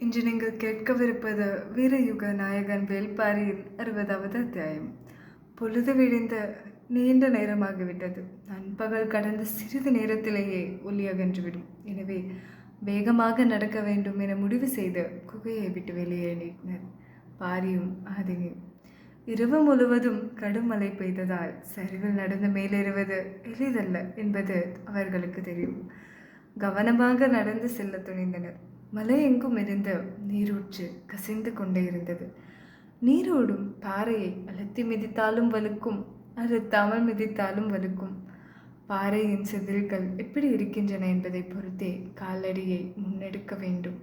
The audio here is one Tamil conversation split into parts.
இன்று நீங்கள் கேட்கவிருப்பது வீரயுக நாயகன் வேல்பாரியின் அறுபதாவது அத்தியாயம். பொழுது விழிந்த நீண்ட நேரமாகிவிட்டது. நண்பகல் கடந்த சிறிது நேரத்திலேயே ஒளியகன்றுவிடும் எனவே வேகமாக நடக்க வேண்டும் என முடிவு செய்து குகையை விட்டு வெளியேறினர் பாரியும் ஆதினியும் இரவு முழுவதும் கடும் மழை பெய்ததால் சரிவில் நடந்து மேலேறுவது எளிதல்ல என்பது அவர்களுக்கு தெரியும். கவனமாக நடந்து செல்ல துணிந்தனர். மலை எங்கும் இருந்து நீரூற்று கசிந்து கொண்டே இருந்தது. நீரோடும் பாறையை அழுத்தி மிதித்தாலும் வலுக்கும் அழுத்தாமல் மிதித்தாலும் வலுக்கும் பாறையின் செதில்கள் எப்படி இருக்கின்றன என்பதை பொறுத்தே காலடியை முன்னெடுக்க வேண்டும்.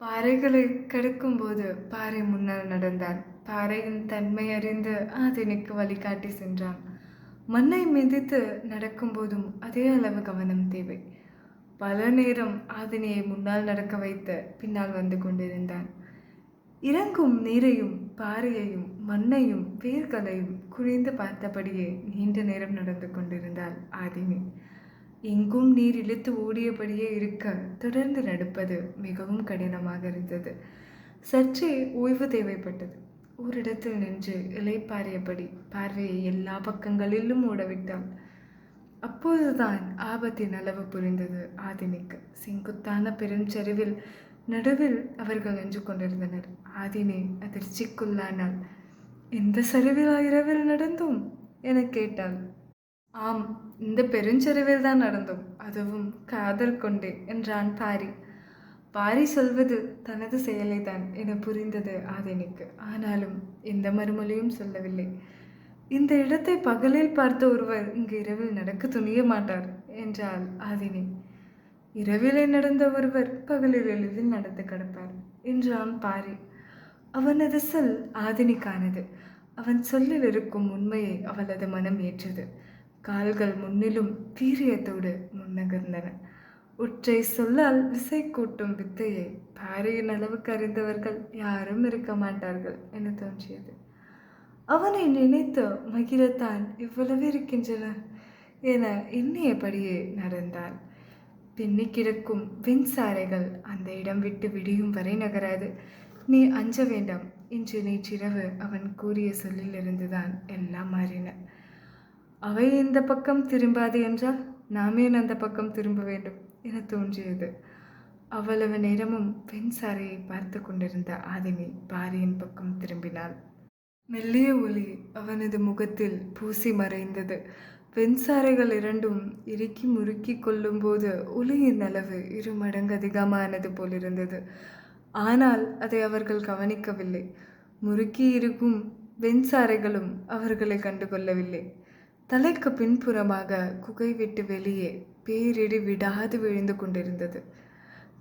பாறைகளை கடக்கும்போது பாறை முன்னால் நடந்தான். பாறையின் தன்மை அறிந்து ஆதினிக்கு வழிகாட்டி சென்றான். மண்ணை மிதித்து நடக்கும்போதும் அதே அளவு கவனம் தேவை. பல நேரம் ஆதினியை முன்னால் நடக்க வைத்த பின்னால் வந்து கொண்டிருந்தான். இறங்கும் நீரையும் பாறையையும் மண்ணையும் வேர்களையும் குனிந்து பார்த்தபடியே நீண்ட நேரம் நடந்து கொண்டிருந்தாள் ஆதினி. எங்கும் நீர் இழுத்து ஓடியபடியே இருக்க தொடர்ந்து நடப்பது மிகவும் கடினமாக இருந்தது. சற்றே ஓய்வு தேவைப்பட்டது. ஓரிடத்தில் நின்று இலைப்பாரியபடி பார்வையை எல்லா பக்கங்களிலும் ஓடவிட்டாள். அப்போதுதான் ஆபத்தின் அளவு புரிந்தது ஆதினிக்கு. செங்குத்தான பெருஞ்சரிவில் நடுவில் அவர்கள் நின்று கொண்டிருந்தனர். ஆதினி அதிர்ச்சிக்குள்ளானாள். எந்த சரிவில் இரவில் நடந்தோம்? என கேட்டாள். ஆம் இந்த பெருஞ்சரிவில் தான் நடந்தோம். அதுவும் காதல் கொண்டே என்றான் பாரி. பாரி சொல்வது தனது செயலை தான் என புரிந்தது ஆதினிக்கு. ஆனாலும் எந்த மறுமொழியும் சொல்லவில்லை. இந்த இடத்தை பகலில் பார்த்த ஒருவர் இங்கு இரவில் நடக்க துணிய மாட்டார் என்றாள் ஆதினி. இரவிலே நடந்த ஒருவர் பகலில் எளிதில் நடந்து கிடப்பார் என்றான் பாரி. அவனது சொல் ஆதினிக்கானது. அவன் சொல்லில் இருக்கும் உண்மையை அவளது மனம் ஏற்றது. கால்கள் முன்னிலும் வீரியத்தோடு முன்னகர்ந்தன. ஒற்றை சொல்லால் விசை கூட்டும் வித்தையை பாரியின் அளவுக்கு அறிந்தவர்கள் யாரும் இருக்க மாட்டார்கள் என தோன்றியது. அவனை நினைத்து மகிழத்தான் இவ்வளவு இருக்கின்றன என எண்ணியபடியே நடந்தான் பின்னி கிடக்கும் வெண்சாரைகள் அந்த இடம் விட்டு விடியும் வரை நகராது. நீ அஞ்ச வேண்டாம் இன்று நேற்றிரவு அவன் கூறிய சொல்லிலிருந்துதான் எல்லாம் மாறின. அவை இந்த பக்கம் திரும்பாது என்றால் நாமே அந்த பக்கம் திரும்ப வேண்டும்? என தோன்றியது. அவ்வளவு நேரமும் வெண்சாரையை பார்த்து கொண்டிருந்த ஆதினி பாரியின் பக்கம் திரும்பினாள். மெல்லிய ஒளி அவனது முகத்தில் பூசி மறைந்தது. வெண்சாரைகள் இரண்டும் இறுக்கி முறுக்கி கொள்ளும்போது ஒளியின் அளவு இரு மடங்கு அதிகமானது போலிருந்தது. ஆனால் அதை அவர்கள் கவனிக்கவில்லை. முறுக்கி இருக்கும் வெண்சாரைகளும் அவர்களை கண்டுகொள்ளவில்லை தலைக்கு பின்புறமாக குகை விட்டு வெளியே பேரிடி விடாது விழுந்து கொண்டிருந்தது.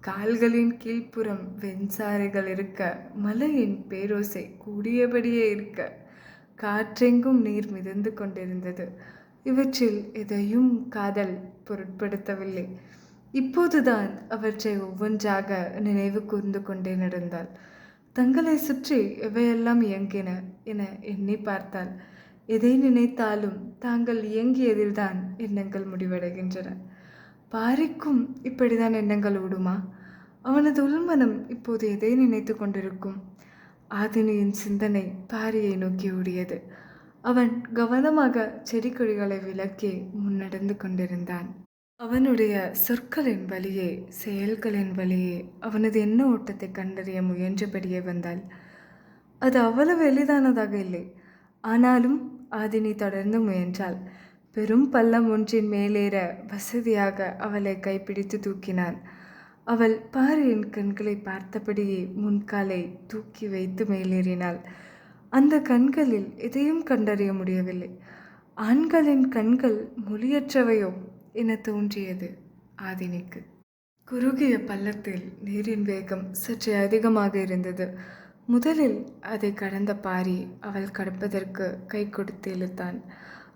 கால்களின் கீழ்ப்புறம் வெண்சாரைகள் இருக்க மலையின் பேரோசை கூடியபடியே இருக்க காற்றெங்கும் நீர் மிதந்து கொண்டிருந்தது. இவற்றில் எதையும் காதல் பொருட்படுத்தவில்லை. இப்போதுதான் அவற்றை ஒவ்வொன்றாக நினைவு கூர்ந்து கொண்டே நடந்தாள். தங்களை சுற்றி எவையெல்லாம் இயங்கின என எண்ணி பார்த்தாள். எதை நினைத்தாலும் தாங்கள் இயங்கியதில்தான் எண்ணங்கள் முடிவடைகின்றன. பாரிக்கும் இப்படிதான் எண்ணங்கள் ஓடுமா? அவனது உள்மனம் இப்போது எதை நினைத்து கொண்டிருக்கும்? ஆதினியின் சிந்தனை பாரியை நோக்கி ஓடியது. அவன் கவனமாக செடி கொடிகளை விலக்கி முன்னடந்து கொண்டிருந்தான். அவனுடைய சொற்களின் வழியே செயல்களின் வழியே அவனது எண்ண ஓட்டத்தை கண்டறிய முயன்றபடியே வந்தாள். அது அவ்வளவு எளிதானதாக இல்லை. ஆனாலும் ஆதினி தொடர்ந்து முயன்றாள். பெரும் பள்ளம் ஒன்றின் மேலேற வசதியாக அவளை கைப்பிடித்து தூக்கினான். அவள் பாரியின் கண்களை பார்த்தபடியே முன்காலை தூக்கி வைத்து மேலேறினாள். அந்த கண்களில் எதையும் கண்டறிய முடியவில்லை. ஆண்களின் கண்கள் மொழியற்றவையோ என தோன்றியது ஆதினிக்கு. குறுகிய பள்ளத்தில் நீரின் வேகம் சற்று அதிகமாக இருந்தது. முதலில் அதை கடந்த பாரி அவள் கடப்பதற்கு கை கொடுத்து இழுத்தான்.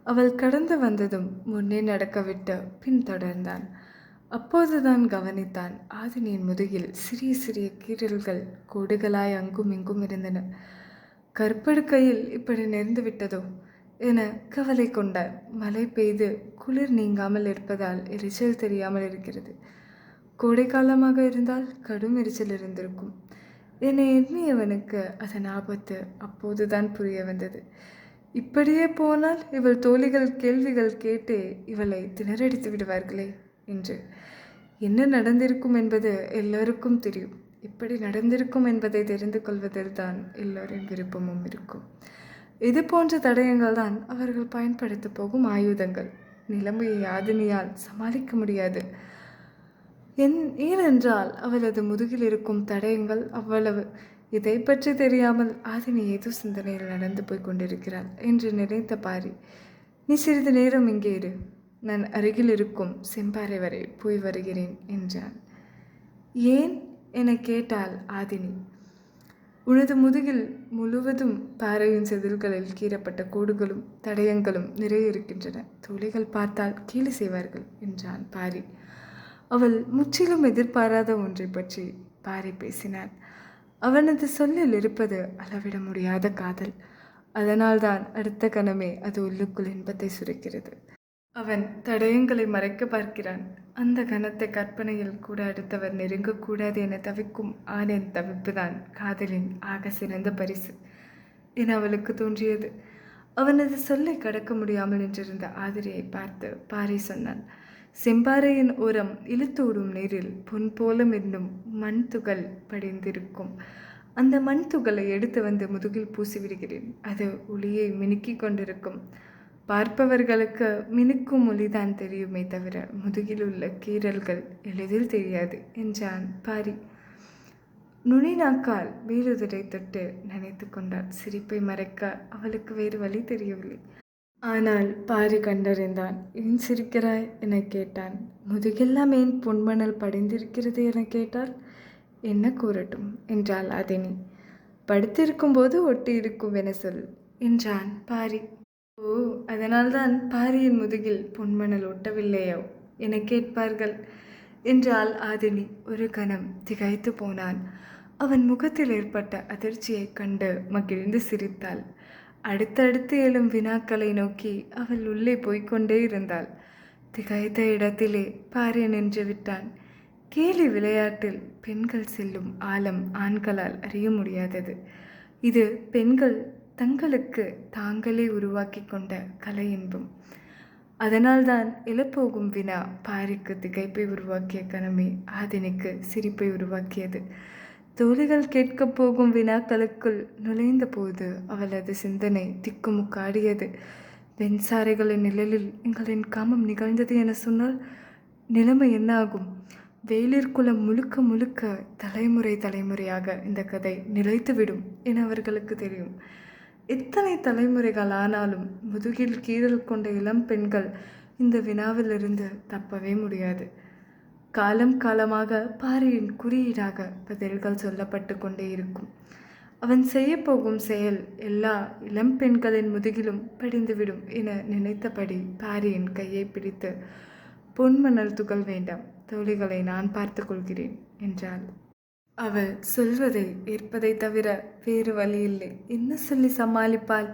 அவள் கடந்து வந்ததும் முன்னே நடக்கவிட்டு பின்தொடர்ந்தான் அப்போதுதான் கவனித்தான் ஆதினியின் முதுகில் சிறிய சிறிய கீறல்கள் கோடுகளாய் அங்கும் இங்கும் இருந்தன. கற்படுக்கையில் இப்படி நேர்ந்து விட்டதோ என கவலை கொண்டார் மழை பெய்து குளிர் நீங்காமல் இருப்பதால் எரிச்சல் தெரியாமல் இருக்கிறது. கோடை காலமாக இருந்தால் கடும் எரிச்சல் இருந்திருக்கும். என்னை எண்ணியவனுக்கு அதன் ஆபத்து அப்போதுதான் புரிய வந்தது. இப்படியே போனால் இவள் தோழிகள் கேள்விகள் கேட்டு இவளை திணறடித்து விடுவார்களே என்று. என்ன நடந்திருக்கும் என்பது எல்லோருக்கும் தெரியும். இப்படி நடந்திருக்கும் என்பதை தெரிந்து கொள்வதில் தான் எல்லோரின் விருப்பமும் இருக்கும். இது போன்ற தடயங்கள் தான் அவர்கள் பயன்படுத்த போகும் ஆயுதங்கள். நிலைமையை ஆதினியால் சமாளிக்க முடியாது. என் ஏனென்றால் அவளது முதுகில் இருக்கும் தடயங்கள் அவ்வளவு இதை பற்றி தெரியாமல் ஆதினி ஏதோ சிந்தனையில் நடந்து போய் கொண்டிருக்கிறாள் என்று நினைத்த பாரி நீ சிறிது நேரம் இங்கே இரு. நான் அருகில் இருக்கும் செம்பாறை வரை போய் வருகிறேன் என்றான். ஏன்? என கேட்டாள் ஆதினி. உனது முதுகில் முழுவதும் பாறையின் செதில்களில் கீறப்பட்ட கோடுகளும் தடயங்களும் நிறைய இருக்கின்றன. தோழிகள் பார்த்தால் கீழே செய்வார்கள் என்றான் பாரி. அவள் முற்றிலும் எதிர்பாராத ஒன்றை பற்றி பாரி பேசினாள். அவனது சொல்லில் இருப்பது அளவிட முடியாத காதல். அதனால்தான் அடுத்த கணமே அது உள்ளுக்குள் இன்பத்தை சுரக்கிறது. அவன் தடயங்களை மறைக்க பார்க்கிறான். அந்த கணத்தை கற்பனையில் கூட அடுத்தவர் நெருங்கக்கூடாது என தவிக்கும் ஆணின் தவிப்புதான் காதலின் ஆக சிறந்த பரிசு என அவளுக்கு தோன்றியது. அவனது சொல்லை கடக்க முடியாமல் நின்றிருந்த ஆதிரியை பார்த்து பாரி சொன்னான் செம்பாறையின் ஓரம் இழுத்தோடும் நீரில் பொன் போல மின்னும் மண் துகள் படிந்திருக்கும். அந்த மண் துகளை எடுத்து வந்து முதுகில் பூசிவிடுகிறேன். அது ஒளியை மினுக்கி கொண்டிருக்கும். பார்ப்பவர்களுக்கு மினுக்கும் ஒளிதான் தெரியுமே தவிர முதுகில் உள்ள கீறல்கள் எளிதில் தெரியாது என்றான் பாரி. நுனிநாக்கால் நாக்கால் தொட்டு நினைத்து கொண்டாள். சிரிப்பை மறைக்க அவளுக்கு வேறு வழி தெரியவில்லை. ஆனால் பாரி கண்டறிந்தான் ஏன் சிரிக்கிறாய்? என கேட்டான். முதுகெல்லாம் ஏன் பொன்மணல் படிந்திருக்கிறது? என கேட்டால் என்ன கூறட்டும் என்றாள் அதினி. படுத்திருக்கும்போது ஒட்டி இருக்கும் என சொல் என்றான் பாரி. ஓ அதனால்தான் பாரியின் முதுகில் பொன்மணல் ஒட்டவில்லையோ? என கேட்பார்கள் என்றால் ஆதினி. ஒரு கணம் திகைத்து போனான். அவன் முகத்தில் ஏற்பட்ட அதிர்ச்சியைக் கண்டு மகிழ்ந்து சிரித்தாள். அடுத்தடுத்து எழும் வினாக்களை நோக்கி அவள் உள்ளே போய்கொண்டே இருந்தாள். திகைத்த இடத்திலே பாரி நின்று விட்டான். கேலி விளையாட்டில் பெண்கள் செல்லும் ஆழம் ஆண்களால் அறிய முடியாதது. இது பெண்கள் தங்களுக்கு தாங்களே உருவாக்கி கொண்ட கலை இன்பம் அதனால்தான் எழப்போகும் வினா பாரிக்கு திகைப்பை உருவாக்கிய கணமே ஆதினிக்கு சிரிப்பை உருவாக்கியது. தோழிகள் கேட்கப் போகும் வினாக்களுக்குள் நுழைந்த போது அவளது சிந்தனை திக்குமுக்காடியது. வெண்சாரைகளின் நிழலில் எங்களின் காமம் நிகழ்ந்தது என சொன்னால் நிலைமை என்ன ஆகும் வேலிற்குளம் முழுக்க முழுக்க தலைமுறை தலைமுறையாக இந்த கதை நிலைத்துவிடும் என அவர்களுக்கு தெரியும். எத்தனை தலைமுறைகள் ஆனாலும் முதுகில் கீறல் கொண்ட இளம் பெண்கள் இந்த வினாவிலிருந்து தப்பவே முடியாது. காலம் காலமாக பாரியின் குறியீடாக பதில்கள் சொல்லப்பட்டு கொண்டே இருக்கும். அவன் செய்யப்போகும் செயல் எல்லா இளம் பெண்களின் முதுகிலும் படிந்துவிடும் என நினைத்தபடி பாரியின் கையை பிடித்து பொன்மணல் துகள் வேண்டாம் தோழிகளை நான் பார்த்து கொள்கிறேன் என்றாள். அவள் சொல்வதை ஏற்பதை தவிர வேறு வழியில்லை என்ன சொல்லி சமாளிப்பாள்?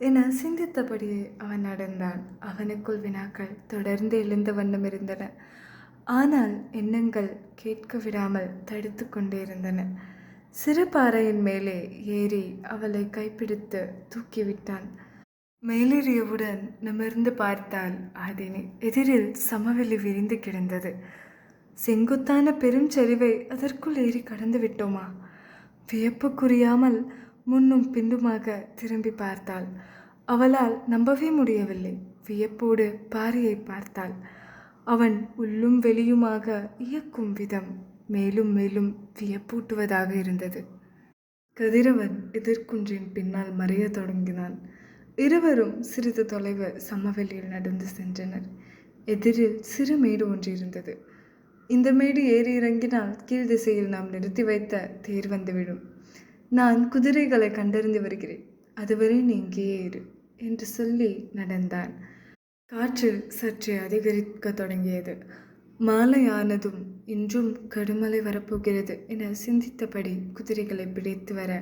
என சிந்தித்தபடியே அவன் நடந்தான். அவனுக்குள் வினாக்கள் தொடர்ந்து எழுந்த வண்ணம் இருந்தன. ஆனால் எண்ணங்கள் கேட்க விடாமல் தடுத்து கொண்டிருந்தன சிறு பாறையின் மேலே ஏறி அவளை கைப்பிடித்து தூக்கிவிட்டான். மேலேறியவுடன் நிமிர்ந்து பார்த்தால் அதனை எதிரில் சமவெளி விரிந்து கிடந்தது. செங்குத்தான பெரும் சரிவை அதற்குள் ஏறி கடந்து விட்டோமா? வியப்புக்குரியாமல் முன்னும் பின்னுமாக திரும்பி பார்த்தாள். அவளால் நம்பவே முடியவில்லை. வியப்போடு பாரியை பார்த்தாள். அவன் உள்ளும் வெளியுமாக இயக்கும் விதம் மேலும் மேலும் வியப்பூட்டுவதாக இருந்தது. கதிரவன் எதிர்குன்றின் பின்னால் மறையத் தொடங்கினான். இருவரும் சிறிது தொலைவு சமவெளியில் நடந்து சென்றனர். எதிரில் சிறு மேடு ஒன்று இருந்தது. இந்த மேடு ஏறி இறங்கினால் கீழ் திசையில் நாம் நிறுத்தி வைத்த தேர் வந்துவிடும் நான் குதிரைகளை கண்டறிந்து வருகிறேன். அதுவரை நீ இங்கேயே இரு என்று சொல்லி நடந்தான். காற்று சற்று அதிகரிக்க தொடங்கியது. மாலை ஆனதும் இன்றும் கடுமலை வரப்போகிறது என சிந்தித்தபடி குதிரைகளை பிடித்து வர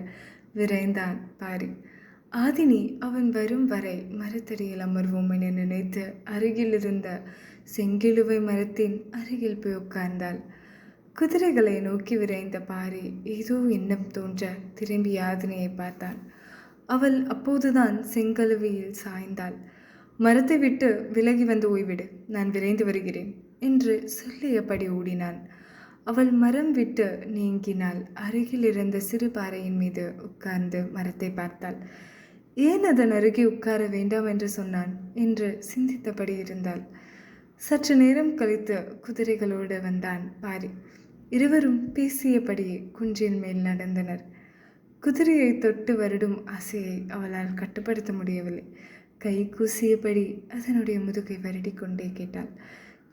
விரைந்தான் பாரி. ஆதினி அவன் வரும் வரை மரத்தடியில் அமர்வோம் என நினைத்து அருகிலிருந்த செங்கிலுவை மரத்தின் அருகில் போய் உட்கார்ந்தாள். குதிரைகளை நோக்கி விரைந்த பாரி ஏதோ எண்ணம் தோன்ற திரும்பி யாதினியை பார்த்தான். அவள் அப்போதுதான் செங்கழுவியில் சாய்ந்தாள். மரத்தை விட்டு விலகி வந்து ஓய்விடு. நான் விரைந்து வருகிறேன் என்று சொல்லியபடி ஓடினான். அவள் மரம் விட்டு நீங்கினால் அருகில் இருந்த சிறு பாறையின் மீது உட்கார்ந்து மரத்தை பார்த்தாள். ஏன் அதன் அருகே உட்கார வேண்டாம் என்று சொன்னான்? என்று சிந்தித்தபடி இருந்தாள். சற்று நேரம் கழித்து குதிரைகளோடு வந்தான் பாரி. இருவரும் பேசியபடியே குன்றின் மேல் நடந்தனர். குதிரையை தொட்டு வருடும் ஆசையை அவளால் கட்டுப்படுத்த முடியவில்லை. கை கூசியபடி அதனுடைய முதுகை வருடி கொண்டே கேட்டாள்.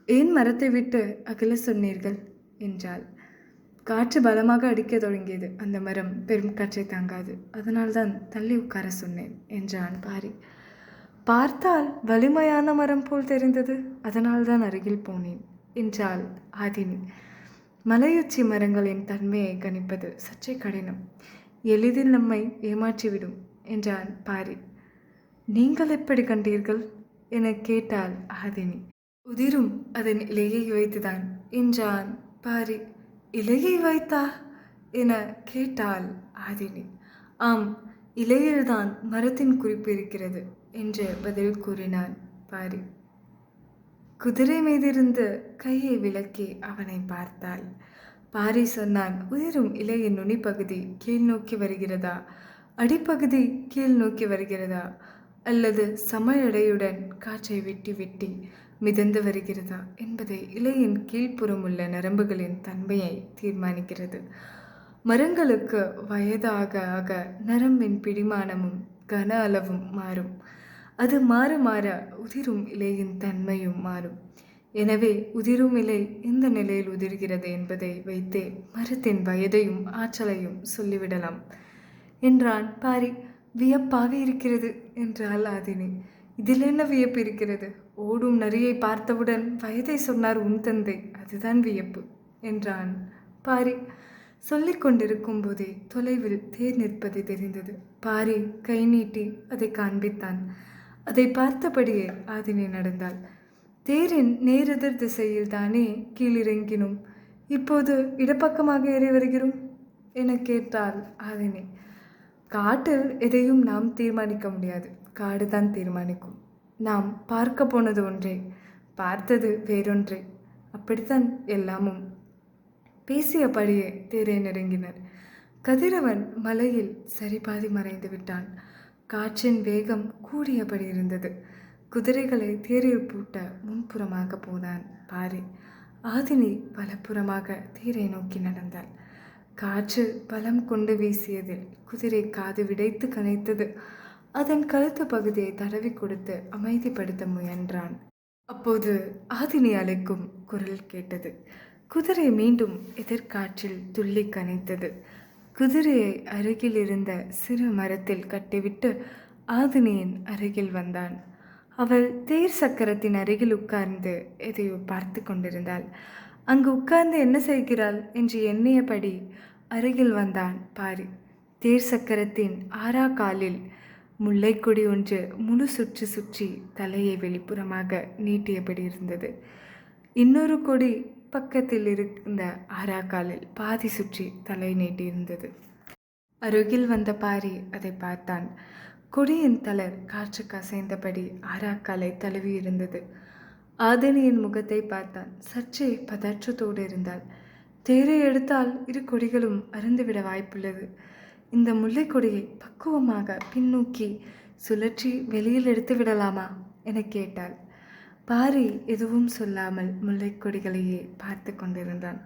ஏன் மரத்தை விட்டு அகல சொன்னீர்கள்? என்றாள். காற்று பலமாக அடிக்க தொடங்கியது. அந்த மரம் பெரும் காற்றை தாங்காது. அதனால்தான் தள்ளி உட்கார சொன்னேன் என்றான் பாரி. பார்த்தால் வலிமையான மரம் போல் தெரிந்தது. அதனால்தான் அருகில் போனேன் என்றாள் ஆதினி. மலையுச்சி மரங்களின் தன்மையை கணிப்பது சற்றே கடினம். எளிதில் நம்மை ஏமாற்றிவிடும் என்றான் பாரி. நீங்கள் எப்படி கண்டீர்கள்? என கேட்டாள் ஆதினி உதிரும் அதன் இலையை வைத்துதான். என்றான் பாரி இலையை வைத்தா? என கேட்டாள் ஆதினி ஆம் இலையில்தான் மரத்தின் குறிப்பு இருக்கிறது என்று பதில் கூறினான் பாரி. குதிரை மீதிருந்து கையை விலக்கி அவனை பார்த்தாள். பாரி சொன்னான் உதிரும் இலையின் நுனிப்பகுதி கீழ் நோக்கி வருகிறதா? அடிப்பகுதி கீழ் நோக்கி வருகிறதா? அல்லது சம எடையுடன் காற்றை வெட்டி வெட்டி மிதந்து வருகிறதா என்பதை இலையின் கீழ்ப்புறம் உள்ள நரம்புகளின் தன்மையை தீர்மானிக்கிறது. மரங்களுக்கு வயதாக ஆக நரம்பின் பிடிமானமும் கன அளவும் மாறும். அது மாற மாற உதிரும் இலையின் தன்மையும் மாறும். எனவே உதிரும் இலை எந்த நிலையில் உதிர்கிறது என்பதை வைத்தே மரத்தின் வயதையும் ஆற்றலையும் சொல்லிவிடலாம். என்றான் பாரி. வியப்பாக இருக்கிறது என்றாள் ஆதினி. இதில் என்ன வியப்பு இருக்கிறது? ஓடும் நரியை பார்த்தவுடன் வயதை சொன்னார் உன் தந்தை. அதுதான் வியப்பு என்றான். பாரி சொல்லிக் கொண்டிருக்கும் போதே தொலைவில் தேர் நிற்பது தெரிந்தது. பாரி கை நீட்டி அதை காண்பித்தான். அதை பார்த்தபடியே ஆதினி நடந்தாள். தேரின் நேரெதிர் திசையில் தானே கீழிறங்கினோம். இப்போது இடப்பக்கமாக ஏறி வருகிறோம்? என கேட்டாள் ஆதினி. காட்டில் எதையும் நாம் தீர்மானிக்க முடியாது. காடு தான் தீர்மானிக்கும். நாம் பார்க்க போனது ஒன்றே பார்த்தது வேறொன்றே. அப்படித்தான் எல்லாமும். பேசியபடியே தேரை நெருங்கினர். கதிரவன் மலையில் சரிபாதி மறைந்து விட்டான். காற்றின் வேகம் கூடியபடி இருந்தது. குதிரைகளை தேரில் பூட்ட முன்புறமாக போனான். பாரி ஆதினி வலப்புறமாக தேரை நோக்கி நடந்தாள். காற்று பலம் கொண்டு வீசியதில் குதிரை காது விடைத்து கனைத்தது. அதன் கழுத்து பகுதியை தடவி கொடுத்து அமைதிப்படுத்த முயன்றான். அப்போது ஆதினி அழைக்கும் குரல் கேட்டது. குதிரை மீண்டும் எதிர்காற்றில் துள்ளி கனைத்தது. குதிரையை அருகில் இருந்த சிறு மரத்தில் கட்டிவிட்டு ஆதினியின் அருகில் வந்தான். அவள் தேர் சக்கரத்தின் அருகில் உட்கார்ந்து எதையோ பார்த்து கொண்டிருந்தாள். அங்கு உட்கார்ந்து என்ன செய்கிறாள் என்று எண்ணியபடி அருகில் வந்தான். பாரி தேர் சக்கரத்தின் ஆறா காலில் முல்லைக்கொடி ஒன்று முழு சுற்றி சுற்றி தலையை வெளிப்புறமாக நீட்டியபடி இருந்தது. இன்னொரு கொடி பக்கத்தில் இருந்த ஆறாக்காலில் பாதி சுற்றி தலை நீட்டியிருந்தது. அருகில் வந்த பாரி அதை பார்த்தான். கொடியின் தளர் காற்றுக்கு அசைந்தபடி ஆறாக்காலை தழுவி இருந்தது ஆதினியின் முகத்தை பார்த்தான். சற்றே பதற்றத்தோடு இருந்தாள். தேரை எடுத்தால் இரு கொடிகளும் அருந்துவிட வாய்ப்புள்ளது. இந்த முல்லைக்கொடியை பக்குவமாக பின்னோக்கி சுழற்றி வெளியில் எடுத்து விடலாமா? என கேட்டாள். பாரி எதுவும் சொல்லாமல் முல்லைக்கொடிகளையே பார்த்து கொண்டிருந்தான்.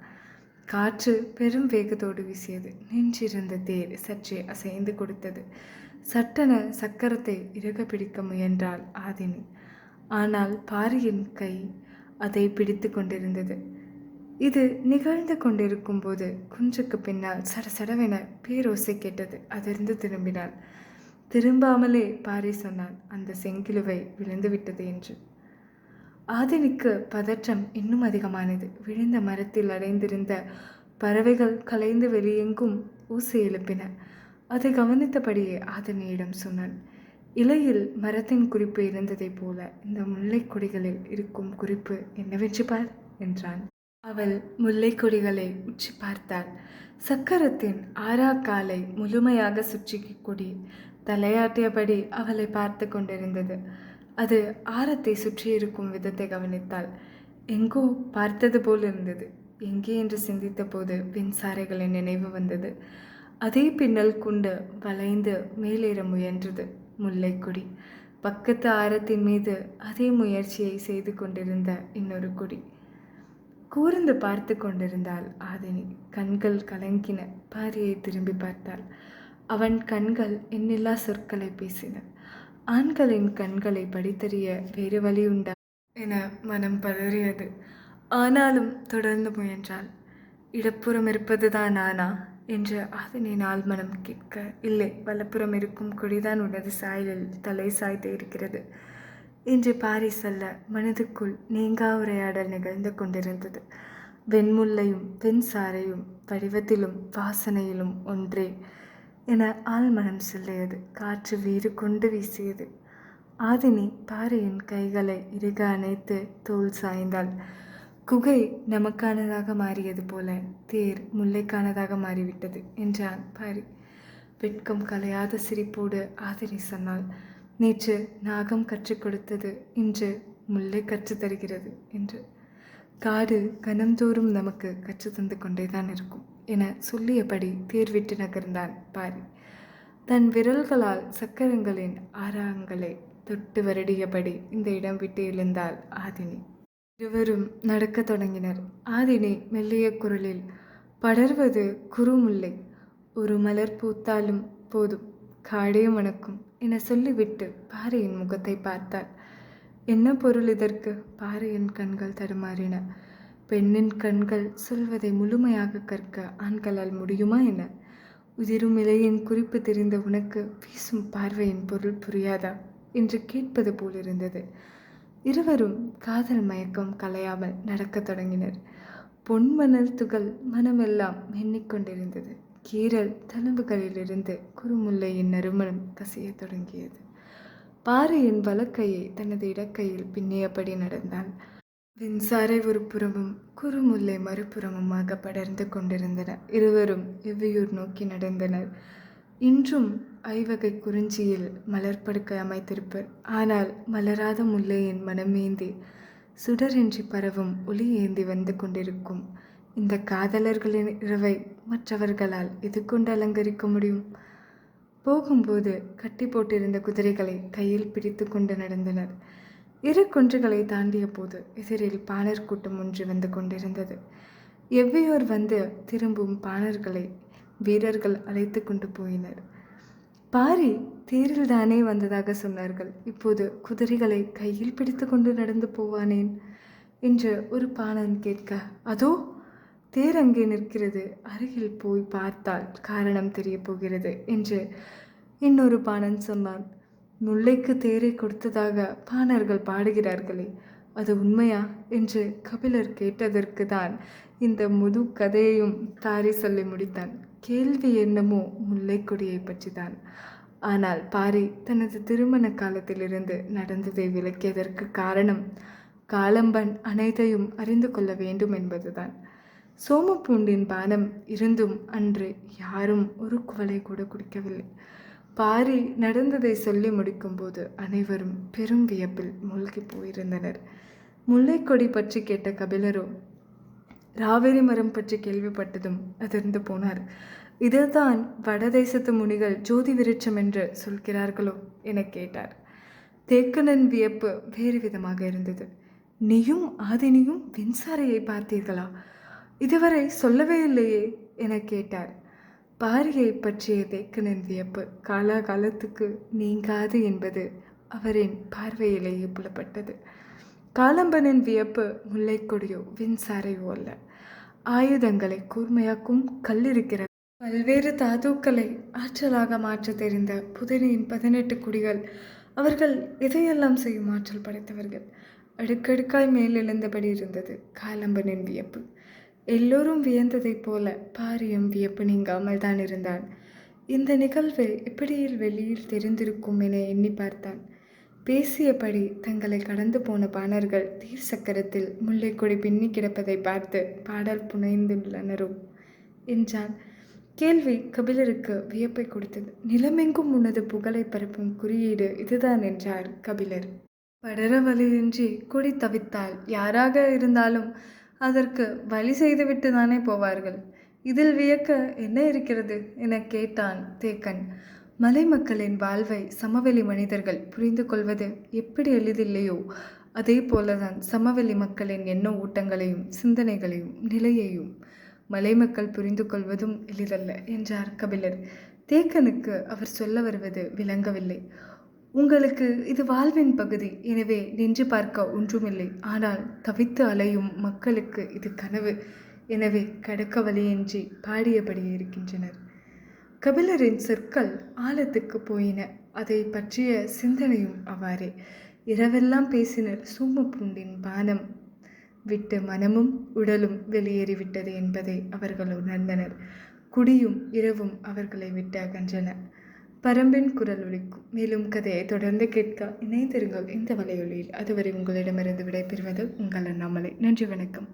காற்று பெரும் வேகத்தோடு வீசியது. நின்றிருந்த தேர் சற்றே அசைந்து கொடுத்தது. சட்டென சக்கரத்தை இறுக பிடிக்க முயன்றாள் ஆதினி. ஆனால் பாரியின் கை அதை பிடித்து கொண்டிருந்தது. இது நிகழ்ந்து கொண்டிருக்கும் போது குன்றுக்கு பின்னால் சடசடவென பேரோசை கேட்டது. அதிர்ந்து திரும்பினாள். திரும்பாமலே பாரி சொன்னான் அந்த செங்கிலுவை விழுந்து விட்டது என்று. ஆதினிக்கு பதற்றம் இன்னும் அதிகமானது. விழுந்த மரத்தில் அடைந்திருந்த பறவைகள் கலைந்து வெளியெங்கும் ஊசி எழுப்பின. அதை கவனித்தபடியே ஆதினியிடம் சொன்னான் இலையில் மரத்தின் குறிப்பு இருந்ததைப் போல இந்த முல்லை கொடிகளில் இருக்கும் குறிப்பு என்னவென்று பார்? என்றான். அவள் முல்லைக்கொடிகளை உச்சி பார்த்தாள். சக்கரத்தின் ஆறா காலை முழுமையாக சுற்றி கொடி தலையாட்டியபடி அவளை பார்த்து கொண்டிருந்தது. அது ஆரத்தை சுற்றி இருக்கும் விதத்தை கவனித்தாள். எங்கோ பார்த்தது போல் இருந்தது. எங்கே என்று சிந்தித்த போது வெண்சாரைகளின் நினைவு வந்தது. அதே பின்னல் குண்டு வளைந்து மேலேற முயன்றது. முல்லைக்கொடி. பக்கத்து ஆரத்தின் மீது அதே முயற்சியை செய்து கொண்டிருந்த இன்னொரு கொடி. கூர்ந்து பார்த்து கொண்டிருந்தாள் ஆதினி. கண்கள் கலங்கின. பாரியை திரும்பி பார்த்தாள். அவன் கண்கள் எண்ணில்லா சொற்களை பேசின. ஆண்களின் கண்களை படித்தறிய வேறு வழி உண்டா என மனம் பதறியது. ஆனாலும் தொடர்ந்து முயன்றாள். இடப்புறம் இருப்பதுதான் நானா என்று ஆதினியின் மனம் கேட்க இல்லை வலப்புறம் இருக்கும் கொடிதான் உனது சாயலில் தலை சாய்த்து இருக்கிறது என்று பாரி அல்ல மனதுக்குள் நீங்கா உரையாடல் நிகழ்ந்து கொண்டிருந்தது. வெண்முல்லையும் வெண் சாரையும் வடிவத்திலும் வாசனையிலும் ஒன்றே என ஆழ்மனம் சொல்லியது. காற்று வீறு கொண்டு வீசியது. ஆதினி பாரியின் கைகளை இறுக அணைத்து தோல் சாய்ந்தாள். குகை நமக்கானதாக மாறியது போல தேர் முல்லைக்கானதாக மாறிவிட்டது என்றான் பாரி. வெட்கம் கலையாத சிரிப்போடு ஆதினி சொன்னாள் நேற்று நாகம் கற்றுக் கொடுத்தது இன்று முல்லை கற்று தருகிறது என்று. காடு கணம்தோறும் நமக்கு கற்று தந்து கொண்டேதான் இருக்கும் என சொல்லியபடி தேர்விட்டு நகர்ந்தான் பாரி. தன் விரல்களால் சக்கரங்களின் ஆராங்களை தொட்டு வருடியபடி இந்த இடம் விட்டு எழுந்தாள் ஆதினி. இருவரும் நடக்கத் தொடங்கினர். ஆதினி மெல்லிய குரலில் படர்வது குறுமுல்லை. ஒரு மலர் பூத்தாலும் போதும். காடே மணக்கும் என சொல்லிவிட்டு பாறையின் முகத்தை பார்த்தாள். என்ன பொருள் இதற்கு? பாறையின் கண்கள் தடுமாறின. பெண்ணின் கண்கள் சொல்வதை முழுமையாக கற்க ஆண்களால் முடியுமா என? உதிரும் இலையின் குறிப்பு தெரிந்த உனக்கு வீசும் பார்வையின் பொருள் புரியாதா? என்று கேட்பது போலிருந்தது. இருவரும் காதல் மயக்கம் கலையாமல் நடக்கத் தொடங்கினர். பொன்மணல் துகள் மனமெல்லாம் எண்ணிக்கொண்டிருந்தது கீரல் தழும்புகளிலிருந்து குறுமுல்லையின் நறுமணம் கசியத் தொடங்கியது. பாறையின் வலக்கையை தனது இடக்கையில் பின்னியபடி நடந்தாள். வின்சாரை ஒரு புறமும் குறுமுல்லை மறுபுறமுமாக படர்ந்து கொண்டிருந்தன. இருவரும் எவ்வியூர் நோக்கி நடந்தனர். இன்றும் ஐவகை குறிஞ்சியில் மலர்படுக்கை அமைத்திருப்பர். ஆனால் மலராத முல்லையின் மனமேந்தி. சுடரின்றி பரவும் ஒளி ஏந்தி வந்து கொண்டிருக்கும். இந்த காதலர்களின் இரவை மற்றவர்களால் எது கொண்டு அலங்கரிக்க முடியும்? போகும்போது கட்டி போட்டிருந்த குதிரைகளை கையில் பிடித்து கொண்டு நடந்தனர். இரு குன்றுகளை தாண்டிய போது எதிரில் பாணர் கூட்டம் ஒன்று வந்து கொண்டிருந்தது. எவ்வையோர் வந்து திரும்பும் பாணர்களை வீரர்கள் அழைத்து கொண்டு போயினர். பாரி தேரில் தானே வந்ததாக சொன்னார்கள். இப்போது குதிரைகளை கையில் பிடித்து கொண்டு நடந்து போவானேன்? என்று ஒரு பாணன் கேட்க அதோ தேர் அங்கே நிற்கிறது. அருகில் போய் பார்த்தால் காரணம் தெரிய போகிறது என்று இன்னொரு பாணன் சொன்னான். முல்லைக்கு தேரை கொடுத்ததாக பாணர்கள் பாடுகிறார்களே அது உண்மையா? என்று கபிலர் கேட்டதற்கு தான் இந்த முது கதையையும் தாரி சொல்லி முடித்தான். கேள்வி என்னமோ முல்லைக்கொடியை பற்றி தான் ஆனால் பாரி தனது திருமண காலத்திலிருந்து நடந்ததை விளக்கியதற்கு காரணம் காலம்பன் அனைத்தையும் அறிந்து கொள்ள வேண்டும் என்பதுதான். சோமப்பூண்டின் பானம் இருந்தும் அன்று யாரும் ஒரு குவலை கூட குடிக்கவில்லை. பாரி நடந்ததை சொல்லி முடிக்கும்போது அனைவரும் பெரும் வியப்பில் மூழ்கி போயிருந்தனர். முல்லைக்கொடி பற்றி கேட்ட கபிலரோ ராவேரி மரம் பற்றி கேள்விப்பட்டதும் அதிர்ந்து போனார். இதுதான் வடதேசத்து முனிகள் ஜோதி விருட்சம் என்று சொல்கிறார்களோ? என கேட்டார். தேக்கனன் வியப்பு வேறு விதமாக இருந்தது. நீயும் ஆதினியும் வின்சாரையை பார்த்தீர்களா? இதுவரை சொல்லவே இல்லையே என கேட்டார். பாரியை பற்றிய தேக்கனின் வியப்பு காலாகாலத்துக்கு நீங்காது என்பது அவரின் பார்வையிலேயே புலப்பட்டது. காலம்பனின் வியப்பு முல்லைக்கொடியோ வின்சாரையோ அல்ல. ஆயுதங்களை கூர்மையாக்கும் கல்லிருக்கிற பல்வேறு தாதுக்களை ஆற்றலாக மாற்ற தெரிந்த புதனியின் பதினெட்டு குடிகள் அவர்கள் எதையெல்லாம் செய்யும் ஆற்றல் படைத்தவர்கள்? அடுக்கடுக்காய் மேலெழுந்தபடி இருந்தது காலம்பனின் வியப்பு. எல்லோரும் வியந்ததைப் போல பாரியும் வியப்பு நீங்காமல் தான் இருந்தான். இந்த நிகழ்வு எப்படியில் வெளியில் தெரிந்திருக்கும் என எண்ணி பார்த்தான். பேசியபடி தங்களை கடந்து போன பாணர்கள் தீர் சக்கரத்தில் முல்லைக்கொடி பின்னி கிடப்பதை பார்த்து பாடல் புனைந்துள்ளனரோ? என்றான். கேள்வி கபிலருக்கு வியப்பை கொடுத்தது. நிலமெங்கும் உனது புகழை பரப்பும் குறியீடு இதுதான் என்றார் கபிலர். படர வழியின்றி கொடி தவித்தால் யாராக இருந்தாலும் அதற்கு வழி செய்துவிட்டு தானே போவார்கள்? இதில் வியக்க என்ன இருக்கிறது? என கேட்டான் தேக்கன். மலை மக்களின் வாழ்வை சமவெளி மனிதர்கள் புரிந்து கொள்வது எப்படி எளிதில்லையோ அதே போலதான் சமவெளி மக்களின் எண்ண ஓட்டங்களையும் சிந்தனைகளையும் நிலையையும் மலை மக்கள் புரிந்து கொள்வதும் எளிதல்ல என்றார் கபிலர். தேக்கனுக்கு அவர் சொல்ல வருவது விளங்கவில்லை. உங்களுக்கு இது வாழ்வின் பகுதி எனவே நின்று பார்க்க ஒன்றுமில்லை. ஆனால் தவித்து அலையும் மக்களுக்கு இது கனவு. எனவே கடக்க வழியின்றி பாடியபடியே இருக்கின்றனர். கபிலரின் சொற்கள் ஆழத்துக்கு போயின. அதை பற்றிய சிந்தனையும் அவ்வாறே. இரவெல்லாம் பேசினர் சூமப்புண்டின் பானம் விட்டு மனமும் உடலும் வெளியேறிவிட்டது என்பதை அவர்கள் உணர்ந்தனர். குடியும் இரவும் அவர்களை விட்டு அகன்றன. பரம்பின் குரல் ஒலிக்கும். மேலும் கதையை தொடர்ந்து கேட்க இணைந்திருங்கள். இந்த வலையொலியில் அதுவரை உங்களிடமிருந்து விடைபெறுவது உங்கள் அண்ணாமலை. நன்றி வணக்கம்.